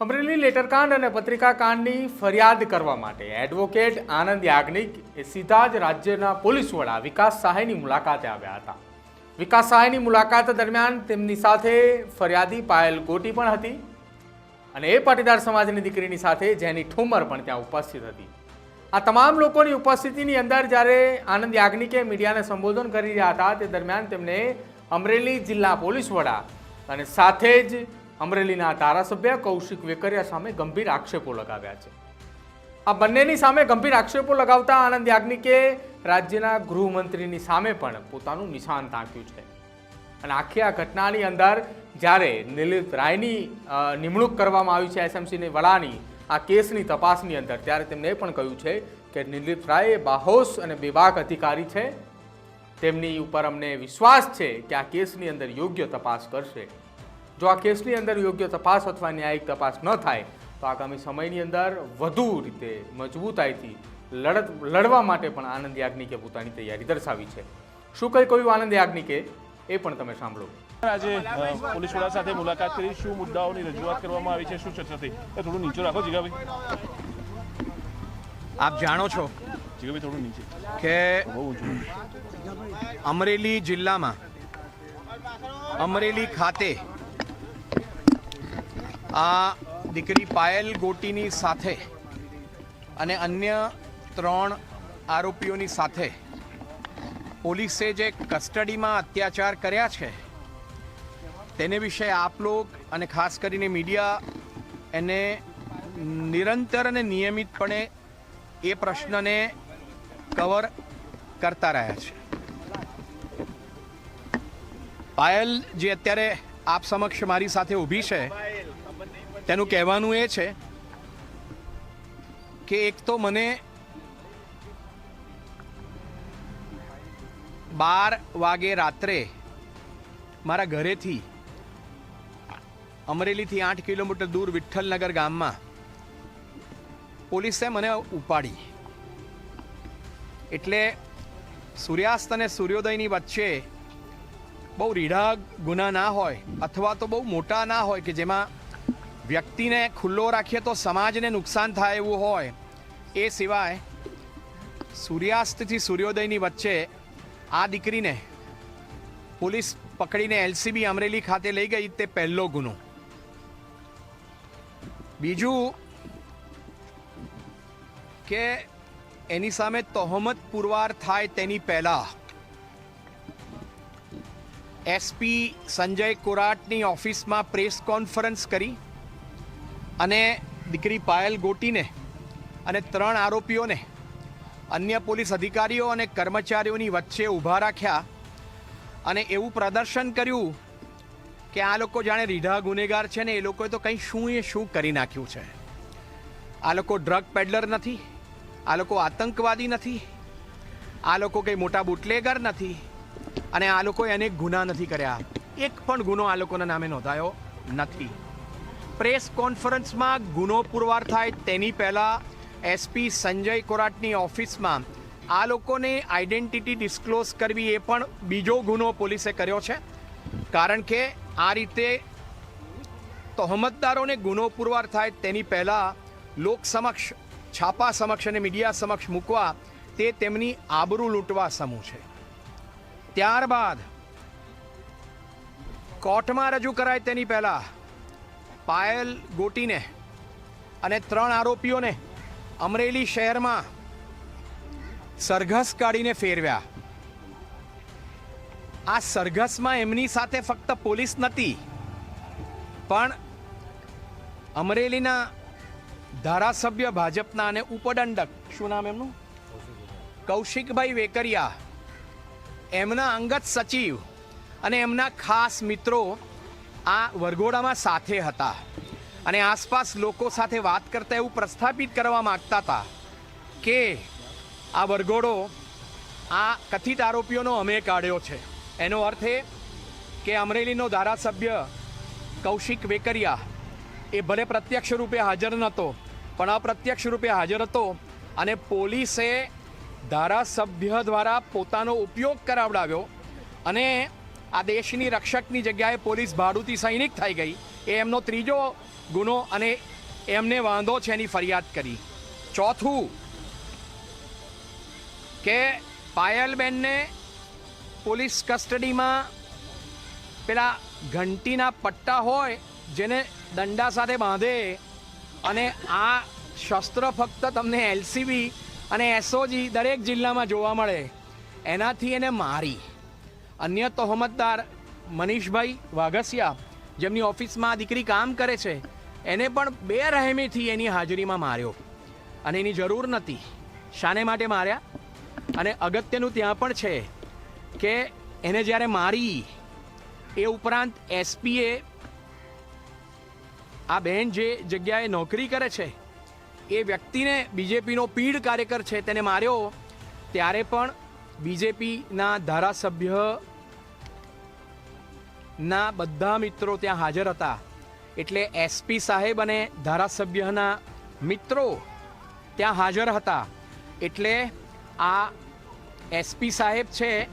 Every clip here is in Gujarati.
અમરેલી લેટરકાંડ અને પત્રિકાકાંડની ફરિયાદ કરવા માટે એડવોકેટ આનંદ યાજ્ઞિક એ સીધા જ રાજ્યના પોલીસ વડા વિકાસ સહાયની મુલાકાતે આવ્યા હતા. વિકાસ સહાયની મુલાકાત દરમિયાન તેમની સાથે ફરિયાદી પાયલ ગોટી પણ હતી અને એ પાટીદાર સમાજની દીકરીની સાથે જેની ઠુમર પણ ત્યાં ઉપસ્થિત હતી. આ તમામ લોકોની ઉપસ્થિતિની અંદર જ્યારે આનંદ યાજ્ઞિકે મીડિયાને સંબોધન કરી રહ્યા હતા તે દરમિયાન તેમને અમરેલી જિલ્લા પોલીસ વડા અને સાથે જ અમરેલીના ધારાસભ્ય કૌશિક વેકરિયા સામે ગંભીર આક્ષેપો લગાવ્યા છે. આ બંનેની સામે ગંભીર આક્ષેપો લગાવતા આનંદ યાજ્ઞિકે રાજ્યના ગૃહમંત્રીની સામે પણ પોતાનું નિશાન તાક્યું છે. અને આખી આ ઘટનાની અંદર જ્યારે નિલિત રાયની નિમણૂક કરવામાં આવી છે એસએમસીની વડાની આ કેસની તપાસની અંદર, ત્યારે તેમણે પણ કહ્યું છે કે નિલિત રાય બાહોશ અને બેબાક અધિકારી છે. તેમની ઉપર અમને વિશ્વાસ છે કે આ કેસની અંદર યોગ્ય તપાસ કરશે. જો આ કેસની અંદર યોગ્ય તપાસ અથવા ન્યાયિક તપાસ ન થાય તો આગામી સમયની અંદર વધુ રીતે મજબૂતાઈથી લડત લડવા માટે પણ આનંદ યાજ્ઞિકે પોતાની તૈયારી દર્શાવી છે. શું કંઈ કહ્યું આનંદ યાજ્ઞિકે? એ પણ તમે સાંભળો. આજે પોલીસ વડા સાથે મુલાકાત કરી શું મુદ્દાઓની રજૂઆત કરવામાં આવી છે શું ચર્ચા થઈ એ થોડું નીચે રાખો જીગાભાઈ. આપ જાણો છો જીગાભાઈ થોડું નીચે. કે અમરેલી જિલ્લામાં અમરેલી ખાતે આ દીકરી પાયલ ગોટીની સાથે અને અન્ય ત્રણ આરોપીઓની સાથે પોલીસે જે કસ્ટડીમાં અત્યાચાર કર્યા છે, તેને વિશે આપ લોક અને ખાસ કરીને મીડિયા એને નિરંતર અને નિયમિતપણે એ પ્રશ્નને કવર કરતા રહ્યા છે. પાયલ જે અત્યારે આપ સમક્ષ મારી સાથે ઊભી છે તેનું કહેવાનું એ છે કે એક તો મને બાર વાગે રાત્રે મારા ઘરેથી અમરેલીથી આઠ કિલોમીટર દૂર વિઠ્ઠલનગર ગામમાં પોલીસે મને ઉપાડી. એટલે સૂર્યાસ્ત અને સૂર્યોદયની વચ્ચે બહુ રીઢા ગુના ના હોય અથવા તો બહુ મોટા ના હોય કે જેમાં વ્યક્તિને ખુલ્લો રાખીએ તો સમાજને નુકસાન થાય એવું હોય. એ સિવાય સૂર્યાસ્તથી સૂર્યોદયની વચ્ચે આ દીકરીને પોલીસ પકડીને એલસીબી અમરેલી ખાતે લઈ ગઈ તે પહેલો ગુનો. બીજું કે એની સામે તહોમત પુરવાર થાય તેની પહેલા એસપી સંજય કોરાટની ઓફિસમાં પ્રેસ કોન્ફરન્સ કરી અને દીકરી પાયલ ગોટીને અને ત્રણ આરોપીઓને અન્ય પોલીસ અધિકારીઓ અને કર્મચારીઓની વચ્ચે ઊભા રાખ્યા અને એવું પ્રદર્શન કર્યું કે આ લોકો જાણે રીઢા ગુનેગાર છે ને એ લોકોએ તો કંઈ શું એ શું કરી નાખ્યું છે. આ લોકો ડ્રગ પેડલર નથી, આ લોકો આતંકવાદી નથી, આ લોકો કંઈ મોટા બુટલેગર નથી અને આ લોકોએ અનેક ગુના નથી કર્યા. એક પણ ગુનો આ લોકોના નામે નોંધાયો નથી. પ્રેસ કોન્ફરન્સમાં ગુનો પુરવાર થાય તેની પહેલાં એસપી સંજય કોરાટની ઓફિસમાં આ લોકોને આઈડેન્ટિટી ડિસ્ક્લોઝ કરવી એ પણ બીજો ગુનો પોલીસે કર્યો છે. કારણ કે આ રીતે તહોમતદારોને ગુનો પુરવાર થાય તેની પહેલાં લોક સમક્ષ, છાપા સમક્ષ અને મીડિયા સમક્ષ મૂકવા તે તેમની આબરૂ લૂંટવા સમૂહ છે. ત્યારબાદ કોર્ટમાં રજૂ કરાય તેની પહેલા પાયલ ગોટીને અને ત્રણ આરોપીઓને અમરેલી શહેરમાં સરઘસ કાઢીને ફેરવ્યા. આ સરઘસમાં એમની સાથે ફક્ત પોલીસ નથી, પણ અમરેલીના ધારાસભ્ય ભાજપના અને ઉપદંડક, શું નામ એમનું? કૌશિકભાઈ વેકરિયા, એમના અંગત સચિવ અને એમના ખાસ મિત્રો આ વરઘોડામાં સાથે હતા અને આસપાસ લોકો સાથે વાત કરતા એવું પ્રસ્થાપિત કરવા માંગતા હતા કે આ વરઘોડો, આ કથિત આરોપીઓનો અમે કાઢ્યો છે. એનો અર્થ એ કે અમરેલીનો ધારાસભ્ય કૌશિક વેકરિયા એ ભલે પ્રત્યક્ષ રૂપે હાજર નહોતો પણ અપ્રત્યક્ષ રૂપે હાજર હતો અને પોલીસે ધારાસભ્ય દ્વારા પોતાનો ઉપયોગ કરાવડાવ્યો અને આ દેશની રક્ષકની જગ્યાએ પોલીસ ભાડુતી સૈનિક થઈ ગઈ. એ એમનો ત્રીજો ગુનો અને એમને વાંધો છે એની ફરિયાદ કરી. ચોથું, કે પાયલબેનને પોલીસ કસ્ટડીમાં પેલા ઘંટીના પટ્ટા હોય જેને દંડા સાથે બાંધે અને આ શસ્ત્ર ફક્ત તમને એલસીબી અને એસઓજી દરેક જિલ્લામાં જોવા મળે. એનાથી એને મારી. અન્ય તહોમતદાર મનીષભાઈ વાઘસિયા, જેમની ઓફિસમાં દીકરી કામ કરે છે, એને પણ બે રહેમીથી એની હાજરીમાં માર્યો. અને એની જરૂર નથી. શાને માટે માર્યા? અને અગત્યનું ત્યાં પણ છે કે એને જ્યારે મારી, એ ઉપરાંત એસપીએ, આ બહેન જે જગ્યાએ નોકરી કરે છે, એ વ્યક્તિને બીજેપીનો પીડ કાર્યકર છે, તેને માર્યો, ત્યારે પણ બીજેપીના ધારાસભ્ય ના બધા મિત્રો ત્યાં હાજર હતા. એટલે એસપી સાહેબ અને ધારાસભ્યના મિત્રો ત્યાં હાજર હતા. એટલે આ એસપી સાહેબ છે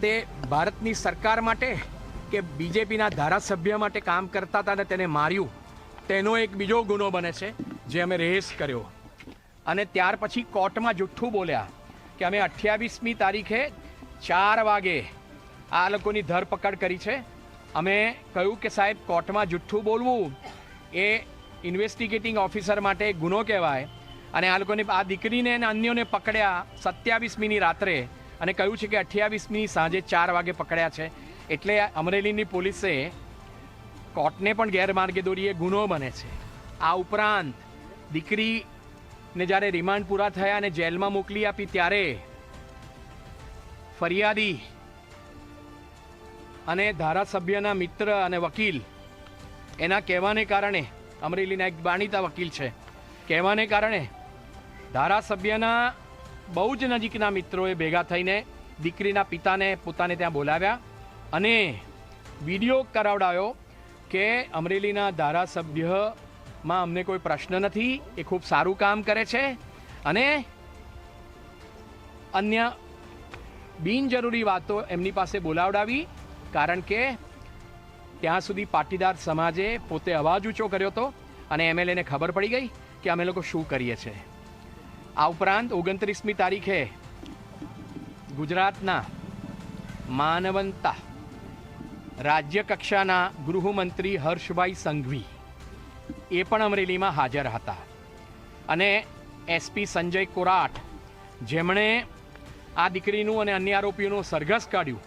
તે ભારતની સરકાર માટે કે બીજેપીના ધારાસભ્ય માટે કામ કરતા હતા અને તેને માર્યું. તેનો એક બીજો ગુનો બને છે, જે અમે રેસ કર્યો. અને ત્યાર પછી કોર્ટમાં જુઠ્ઠું બોલ્યા. કે અમે અઠ્યાવીસમી તારીખે ચાર વાગે આ લોકોની ધરપકડ કરી છે. અમે કહ્યું કે સાહેબ, કોર્ટમાં જુઠ્ઠું બોલવું એ ઇન્વેસ્ટિગેટિંગ ઓફિસર માટે ગુનો કહેવાય. અને આ લોકોને, આ દીકરીને અને અન્યોને પકડ્યા સત્યાવીસમીની રાત્રે અને કહ્યું છે કે અઠ્યાવીસમી સાંજે ચાર વાગે પકડ્યા છે. એટલે અમરેલીની પોલીસે કોર્ટને પણ ગેરમાર્ગે દોરી એ ગુનો બને છે. આ ઉપરાંત દીકરીને જ્યારે રિમાન્ડ પૂરા થયા અને જેલમાં મોકલી આપી ત્યારે ફરિયાદી અને ધારાસભ્યના મિત્ર અને વકીલ, એના કહેવાને કારણે અમરેલીના એક જાણીતા વકીલ છે, કહેવાને કારણે ધારાસભ્યના બહુ જ નજીકના મિત્રોએ ભેગા થઈને દીકરીના પિતાને પોતાને ત્યાં બોલાવ્યા અને વીડિયો કરાવડાયો કે અમરેલીના ધારાસભ્યમાં અમને કોઈ પ્રશ્ન નથી, એ ખૂબ સારું કામ કરે છે. અને અન્ય બિનજરૂરી વાતો એમની પાસે બોલાવડાવી, કારણ કે ત્યાં સુધી પાટીદાર સમાજે પોતે અવાજ ઊંચો કર્યો હતો અને એમએલએને ખબર પડી ગઈ કે અમે લોકો શું કરીએ છીએ આ ઉપરાંત ઓગણત્રીસમી તારીખે ગુજરાતના માનવંતા રાજ્ય કક્ષાના ગૃહમંત્રી હર્ષભાઈ સંઘવી એ પણ અમરેલીમાં હાજર હતા. અને એસપી સંજય કોરાટ, જેમણે આ દીકરીનું અને અન્ય આરોપીઓનું સરઘસ કાઢ્યું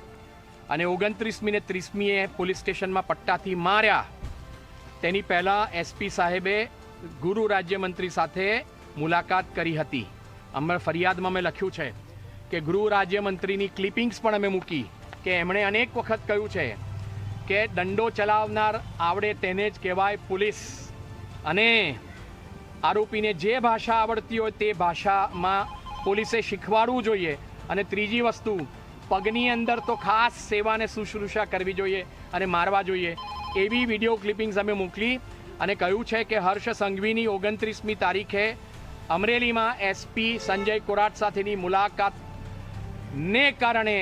અને ઓગણત્રીસમી ને ત્રીસમીએ પોલીસ સ્ટેશનમાં પટ્ટાથી માર્યા. તેની પહેલાં એસપી સાહેબે ગુરુ રાજ્યમંત્રી સાથે મુલાકાત કરી હતી. અમે ફરિયાદમાં મેં લખ્યું છે કે ગૃહ રાજ્યમંત્રીની ક્લિપિંગ્સ પણ અમે મૂકી કે એમણે અનેક વખત કહ્યું છે કે દંડો ચલાવનાર આવડે તેને જ કહેવાય પોલીસ. અને આરોપીને જે ભાષા આવડતી હોય તે ભાષામાં પોલીસે શીખવાડવું જોઈએ. અને ત્રીજી વસ્તુ, પગની અંદર તો ખાસ સેવાને શુશ્રૂષા કરવી જોઈએ અને મારવા જોઈએ. એવી વીડિયો ક્લિપિંગ્સ અમે મોકલી અને કહ્યું છે કે હર્ષ સંઘવીની ઓગણત્રીસમી તારીખે અમરેલીમાં એસપી સંજય કોરાટ સાથેની મુલાકાત ને કારણે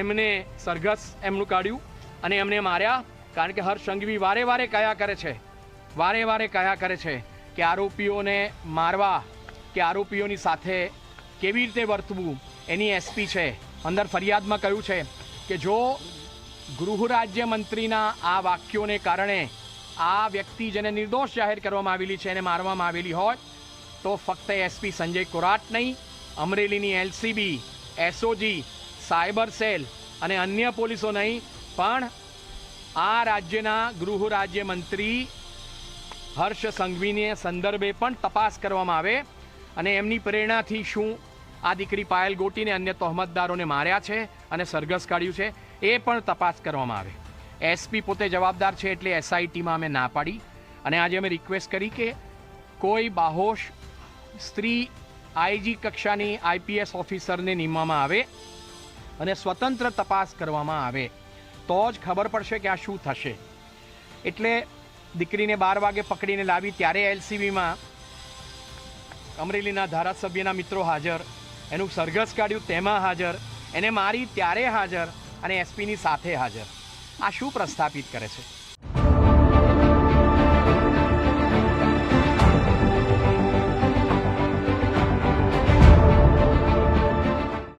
એમને સરઘસ એમનું કાઢ્યું અને એમને માર્યા. કારણ કે હર્ષ સંઘવી વારે વારે કયા કરે છે? વારે વારે કયા કરે છે કે આરોપીઓને મારવા, કે આરોપીઓની સાથે કેવી રીતે વર્તવું, એની એસપી છે. અંદર ફરિયાદમાં કહ્યું છે કે જો ગૃહ રાજ્ય મંત્રીના આ વાક્યોને કારણે આ વ્યક્તિ જેને નિર્દોષ જાહેર કરવામાં આવેલી છે એને મારવામાં આવેલી હોય, તો ફક્ત એસપી સંજય કોરાટ નહીં, અમરેલીની એલસીબી એસઓજી સાયબર સેલ અને અન્ય પોલીસો નહીં, પણ આ રાજ્યના ગૃહ રાજ્ય મંત્રી હર્ષ સંઘવીને સંદર્ભે પણ તપાસ કરવામાં આવે અને એમની પ્રેરણાથી શું? આ દીકરી પાયલ ગોટીને અન્ય તહોમતદારોને માર્યા છે અને સરઘસ કાઢ્યું છે, એ પણ તપાસ કરવામાં આવે. એસપી પોતે જવાબદાર છે એટલે એસઆઈટીમાં અમે ના પાડી અને આજે અમે રિક્વેસ્ટ કરી કે કોઈ બાહોશ સ્ત્રી આઈજી કક્ષાની આઈપીએસ ઓફિસરને નીમવામાં આવે અને સ્વતંત્ર તપાસ કરવામાં આવે. તો જ ખબર પડશે કે આ શું થશે. એટલે દીકરીને બાર વાગે પકડીને લાવી ત્યારે એલસીબીમાં અમરેલીના ધારાસભ્યના મિત્રો હાજર. એનું સરઘસ કાઢ્યું, તેમાં હાજર. એને મારી ત્યારે હાજર અને એસપીની સાથે હાજર. આ શું પ્રસ્થાપિત કરે છે?